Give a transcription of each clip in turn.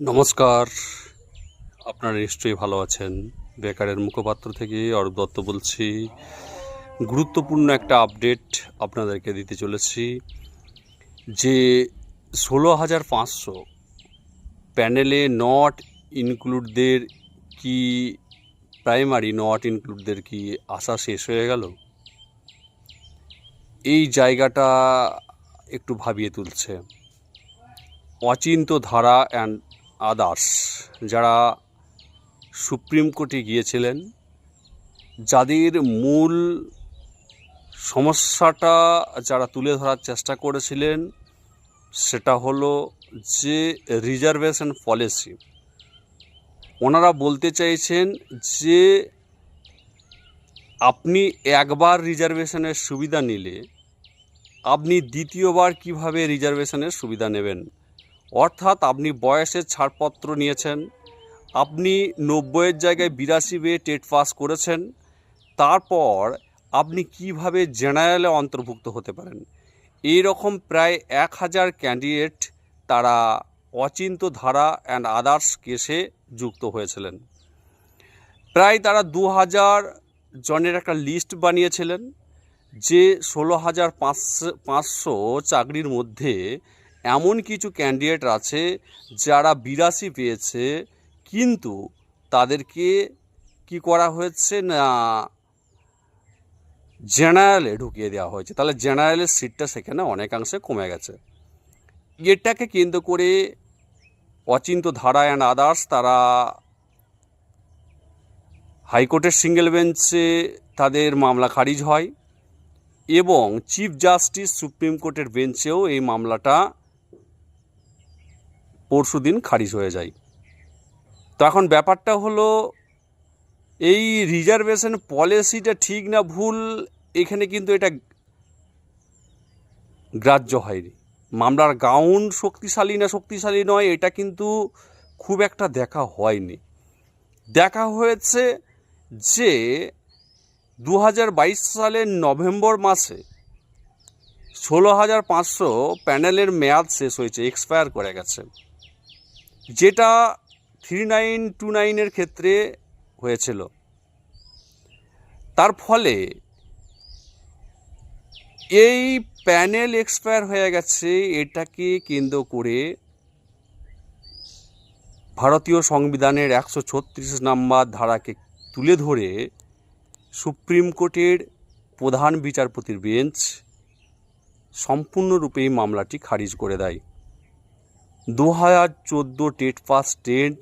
নমস্কার। আপনারা নিশ্চয়ই ভালো আছেন। বেকারের মুখপাত্র থেকে অরূপ দত্ত বলছি। গুরুত্বপূর্ণ একটা আপডেট আপনাদেরকে দিতে চলেছি। যে ষোলো হাজার পাঁচশো প্যানেলে নট ইনক্লুডদের কি প্রাইমারি নট ইনক্লুডদের কি আশা শেষ হয়ে গেল? এই জায়গাটা একটু ভাবিয়ে তুলছে। অচিন্ত ধারা অ্যান্ড আদার্স, যারা সুপ্রিম কোর্টে গিয়েছিলেন, যাদের মূল সমস্যাটা যারা তুলে ধরার চেষ্টা করেছিলেন, সেটা হলো যে রিজার্ভেশন পলিসি। ওনারা বলতে চাইছেন যে আপনি একবার রিজার্ভেশনের সুবিধা নিলে, আপনি দ্বিতীয়বার কীভাবে রিজার্ভেশনের সুবিধা নেবেন? অর্থাৎ আপনি বয়সের ছাড়পত্র নিয়েছেন, আপনি নব্বইয়ের জায়গায় বিরাশি বেয়ে টেট পাস করেছেন, তারপর আপনি কীভাবে জেনারেলে অন্তর্ভুক্ত হতে পারেন? এই রকম প্রায় এক হাজার ক্যান্ডিডেট তারা অচিন্ত ধারা অ্যান্ড আদার্স কেসে যুক্ত হয়েছিলেন। প্রায় তারা দু হাজার জনের একটা লিস্ট বানিয়েছিলেন যে ষোলো হাজার পাঁচশো চাকরির মধ্যে এমন কিছু ক্যান্ডিডেট আছে যারা বিরাশি পেয়েছে, কিন্তু তাদেরকে কি করা হয়েছে না জেনারেলে ঢুকিয়ে দেওয়া হয়েছে? তাহলে জেনারেলের সিটটা সেখানে অনেকাংশে কমে গেছে। এটাকে কেন্দ্র করে অচিন্ত ধারা অ্যান্ড আদার্স তারা হাইকোর্টের সিঙ্গেল বেঞ্চে তাদের মামলা খারিজ হয় এবং চিফ জাস্টিস সুপ্রিম কোর্টের বেঞ্চেও এই মামলাটা পরশু দিন খারিজ হয়ে যায়। তো এখন ব্যাপারটা হলো, এই রিজার্ভেশন পলিসিটা ঠিক না ভুল, এখানে কিন্তু এটা গ্রাহ্য হয়নি। মামলার গাউন শক্তিশালী না শক্তিশালী নয়, এটা কিন্তু খুব একটা দেখা হয়নি। দেখা হয়েছে যে দু হাজার বাইশ সালের নভেম্বর মাসে ষোলো হাজার পাঁচশো প্যানেলের মেয়াদ শেষ হয়েছে এক্সপায়ার করে গেছে। যেটা থ্রি নাইন টু নাইনের ক্ষেত্রে হয়েছিল। তার ফলে এই প্যানেল এক্সপায়ার হয়ে গেছে, এটাকে কেন্দ্র করে ভারতীয় সংবিধানের একশো ছত্রিশ নাম্বার ধারাকে তুলে ধরে সুপ্রিম কোর্টের প্রধান বিচারপতির বেঞ্চ সম্পূর্ণরূপে এই মামলাটি খারিজ করে দেয়। দু হাজার চোদ্দ টেট পাস টেট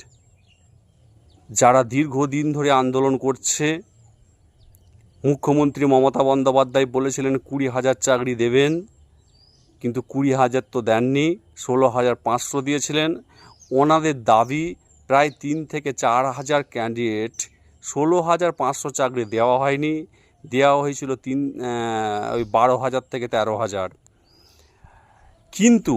যারা দীর্ঘদিন ধরে আন্দোলন করছে, মুখ্যমন্ত্রী মমতা বন্দ্যোপাধ্যায় বলেছিলেন কুড়ি হাজার চাকরি দেবেন, কিন্তু কুড়ি হাজার তো দেননি, ষোলো হাজার পাঁচশো দিয়েছিলেন। ওনাদের দাবি, প্রায় তিন থেকে চার হাজার ক্যান্ডিডেট ষোলো হাজার পাঁচশো চাকরি দেওয়া হয়নি, দেওয়া হয়েছিল তিন ওই বারো হাজার থেকে তেরো হাজার। কিন্তু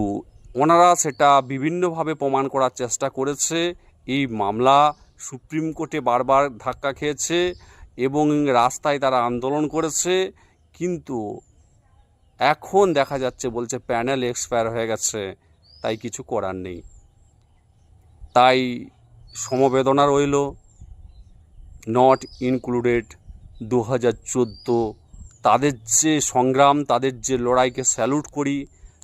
ওনারা সেটা বিভিন্নভাবে প্রমাণ করার চেষ্টা করেছে। এই মামলা সুপ্রিম কোর্টে বারবার ধাক্কা খেয়েছে এবং রাস্তায় তারা আন্দোলন করেছে। কিন্তু এখন দেখা যাচ্ছে বলছে প্যানেল এক্সপায়ার হয়ে গেছে, তাই কিছু করার নেই। তাই সমবেদনা রইল নট ইনক্লুডেড দু হাজার চোদ্দ। তাদের যে সংগ্রাম, তাদের যে লড়াইকে স্যালুট করি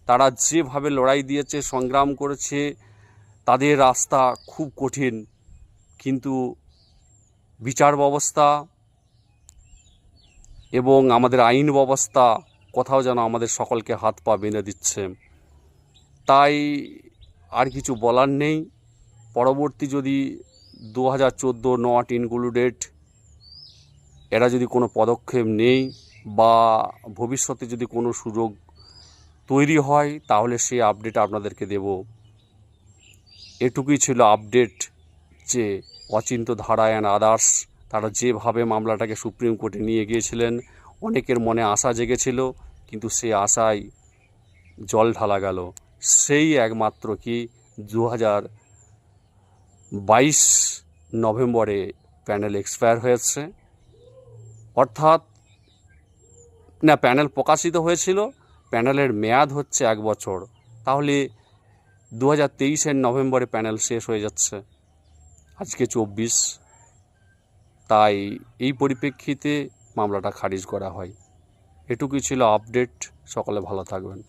তারা যেভাবে লড়াই দিয়েছে, সংগ্রাম করেছে, তাদের রাস্তা খুব কঠিন। কিন্তু বিচার ব্যবস্থা এবং আমাদের আইন ব্যবস্থা কোথাও যেন আমাদের সকলকে হাত পা বেঁধে দিচ্ছে। তাই আর কিছু বলার নেই। পরবর্তী যদি দু হাজার চোদ্দ নট ইনক্লুডেড, এরা যদি কোনো পদক্ষেপ নেই বা ভবিষ্যতে যদি কোনো সুযোগ তৈরি হয়, তাহলে সেই আপডেট আপনাদেরকে দেব। এটুকুই ছিল আপডেট যে অচিন্ত ধারা অ্যান্ড আদার্স তারা যেভাবে মামলাটাকে সুপ্রিম কোর্টে নিয়ে গিয়েছিলেন, অনেকের মনে আশা জেগেছিল, কিন্তু সেই আশায় জল ঢালা গেল। সেই একমাত্র কি দু বাইশ নভেম্বরে প্যানেল এক্সপায়ার হয়েছে। অর্থাৎ, না, প্যানেল প্রকাশিত হয়েছিল প্যানেলের মেয়াদ হচ্ছে এক বছর। তাহলে দু হাজার তেইশের নভেম্বরে প্যানেল শেষ হয়ে যাচ্ছে। আজকে চব্বিশ। তাই এই পরিপ্রেক্ষিতে মামলাটা খারিজ করা হয়। এটুকুই ছিল আপডেট। সকলে ভালো থাকবেন।